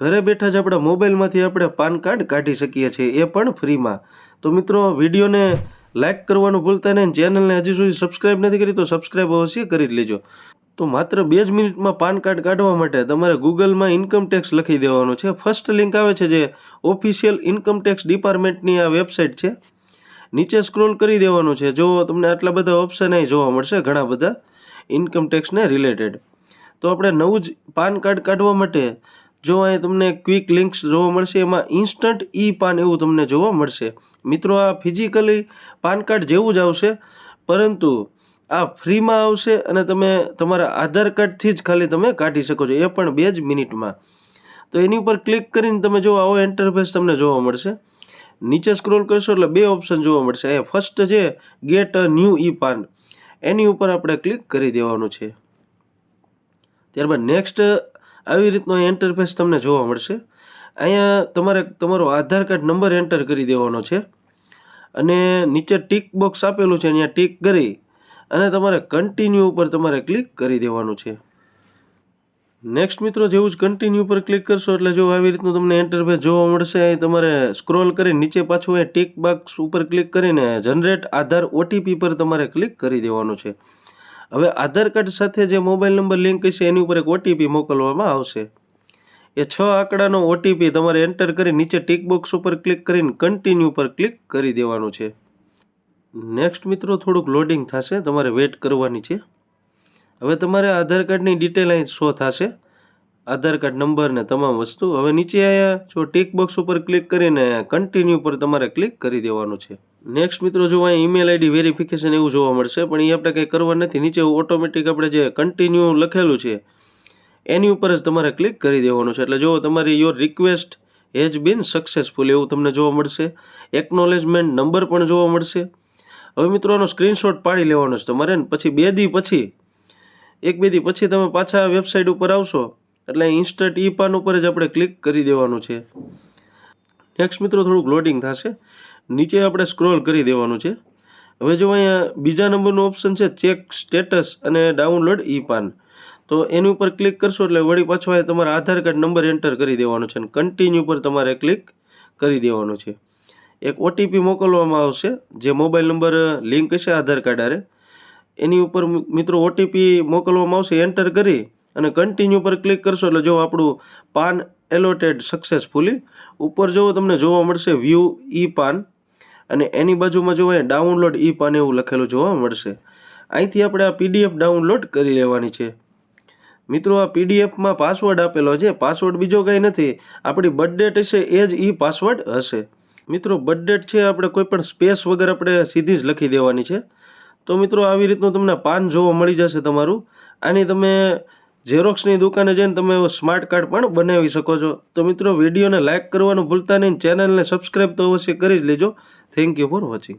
ઘરે બેઠા જ આપણા મોબાઈલમાંથી આપણે પાન કાર્ડ કાઢી શકીએ છીએ, એ પણ ફ્રીમાં. તો મિત્રો વિડીયોને લાઇક કરવાનું ભૂલતા નહીં ચેનલને હજી સુધી સબસ્ક્રાઇબ નથી કરી તો સબસ્ક્રાઇબ અવશ્ય કરી લેજો. તો માત્ર બે જ મિનિટમાં પાન કાર્ડ કાઢવા માટે તમારે ગૂગલમાં ઇન્કમ ટેક્સ લખી દેવાનું છે. ફર્સ્ટ લિંક આવે છે જે ઓફિશિયલ ઇન્કમ ટેક્સ ડિપાર્ટમેન્ટની આ વેબસાઇટ છે. નીચે સ્ક્રોલ કરી દેવાનું છે. જો તમને આટલા બધા ઓપ્શન અહીં જોવા મળશે, ઘણા બધા ઇન્કમ ટેક્સને રિલેટેડ. તો આપણે નવું જ પાન કાર્ડ કાઢવા માટે જો અહીં તમને ક્વિક લિંક્સ જોવા મળશે, એમાં ઇન્સ્ટન્ટ ઈ પાન એવું તમને જોવા મળશે. મિત્રો, આ ફિઝિકલી પાન કાર્ડ જેવું જ આવશે, પરંતુ આ ફ્રીમાં આવશે અને તમે તમારા આધાર કાર્ડથી જ ખાલી તમે કાઢી શકો છો, એ પણ બે જ મિનિટમાં. તો એની ઉપર ક્લિક કરીને તમે જો આવો ઇન્ટરફેસ તમને જોવા મળશે. નીચે સ્ક્રોલ કરશો એટલે બે ઓપ્શન જોવા મળશે. અહીંયા ફર્સ્ટ છે ગેટ અ ન્યૂ ઈ પાન એની ઉપર આપણે ક્લિક કરી દેવાનું છે. ત્યારબાદ નેક્સ્ટ આવી રીતનો ઇન્ટરફેસ તમને જોવા મળશે. અહીંયા તમારે, તમારો આધાર કાર્ડ નંબર એન્ટર કરી દેવાનો છે. અને નીચે ટીક બોક્સ આપેલું છે, અહીંયા ટીક કરી અને તમારે કન્ટિન્યુ ઉપર તમારે ક્લિક કરી દેવાનું છે. નેક્સ્ટ મિત્રો, જેવું જ કન્ટિન્યુ ઉપર ક્લિક કરશો એટલે જો આવી રીતનું તમને એન્ટરફેસ જોવા મળશે, અહીં તમારે સ્ક્રોલ કરી નીચે પાછું એ ટીક બોક્સ ઉપર ક્લિક કરીને જનરેટ આધાર ઓટીપી પર તમારે ક્લિક કરી દેવાનું છે. હવે આધાર કાર્ડ સાથે જે મોબાઈલ નંબર લિંક હશે એની ઉપર એક ઓટીપી મોકલવામાં આવશે. એ છ આંકડાનો ઓટીપી તમારે એન્ટર કરી નીચે ટીક બોક્સ ઉપર ક્લિક કરીને કન્ટિન્યુ પર ક્લિક કરી દેવાનું છે. નેક્સ્ટ મિત્રો, થોડુંક લોડિંગ થશે. તમારે વેટ કરવાની છે. હવે તમારે આધાર કાર્ડની ડિટેલ અહીં શો થશે. આધાર કાર્ડ નંબર ને તમામ વસ્તુ. હવે નીચે અહીંયા જો ટીક બોક્સ ઉપર ક્લિક કરીને કન્ટિન્યુ પર તમારે ક્લિક કરી દેવાનું છે. નેક્સ્ટ મિત્રો, જો અહીં ઈમેલ આઈડી વેરિફિકેશન એવું જોવા મળશે, પણ એ આપણે કંઈ કરવા નથી. નીચે ઓટોમેટિક આપણે જે કન્ટિન્યુ લખેલું છે, એની ઉપર જ તમારે ક્લિક કરી દેવાનું છે. એટલે જો તમારી your request has been successful એવું તમને જોવા મળશે. એકનોલેજમેન્ટ નંબર પણ જોવા મળશે. હવે મિત્રો, આનો સ્ક્રીનશોટ પાડી લેવાનો છે તમારે. ને પછી બે દી પછી, એક બે દી પછી તમે પાછા વેબસાઇટ ઉપર આવશો. એટલે ઇન્સ્ટન્ટ ઈ પાન ઉપર જ આપણે ક્લિક કરી દેવાનું છે. નેક્સ્ટ મિત્રો થોડુંક લોડિંગ થશે. નીચે આપણે સ્ક્રોલ કરી દેવાનું છે. હવે જો અહીંયા બીજા નંબરનું ઓપ્શન છે ચેક સ્ટેટસ અને ડાઉનલોડ ઈ પાન. તો એની ઉપર ક્લિક કરશો એટલે વળી પાછો અહીંયા તમારા આધાર કાર્ડ નંબર એન્ટર કરી દેવાનો છે અને કન્ટિન્યુ પર તમારે ક્લિક કરી દેવાનું છે. એક ઓટીપી મોકલવામાં આવશે, જે મોબાઈલ નંબર લિંક હશે આધાર કાર્ડ આરે. એની ઉપર મિત્રો ઓટીપી મોકલવામાં આવશે એન્ટર કરી અને કન્ટિન્યુ પર ક્લિક કરશો એટલે જો આપણું પાન એલોટેડ સક્સેસફુલી ઉપર જવું તમને જોવા મળશે વ્યૂ ઈ પાન અને એની બાજુમાં જોવા ડાઉનલોડ ઈ પાન એવું લખેલું જોવા મળશે. અહીંથી આપણે આ પીડીએફ ડાઉનલોડ કરી લેવાની છે. મિત્રો, આ પીડીએફમાં પાસવર્ડ આપેલો છે. પાસવર્ડ બીજો કંઈ નથી. આપણી બર્થડેટ હશે એ જ ઈ પાસવર્ડ હશે. મિત્રો બર્થડેટ છે આપણે કોઈ પણ સ્પેસ વગર આપણે સીધી જ લખી દેવાની છે. તો મિત્રો, આવી રીતનું તમને પાન જોવા મળી જશે તમારું. આની તમે ઝેરોક્સની દુકાને જઈને તમે સ્માર્ટ કાર્ડ પણ બનાવી શકો છો. તો મિત્રો, વિડીયોને લાઇક કરવાનું ભૂલતા નહીં ચેનલને સબસ્ક્રાઈબ તો અવશ્ય કરી જ લેજો. Thank you for watching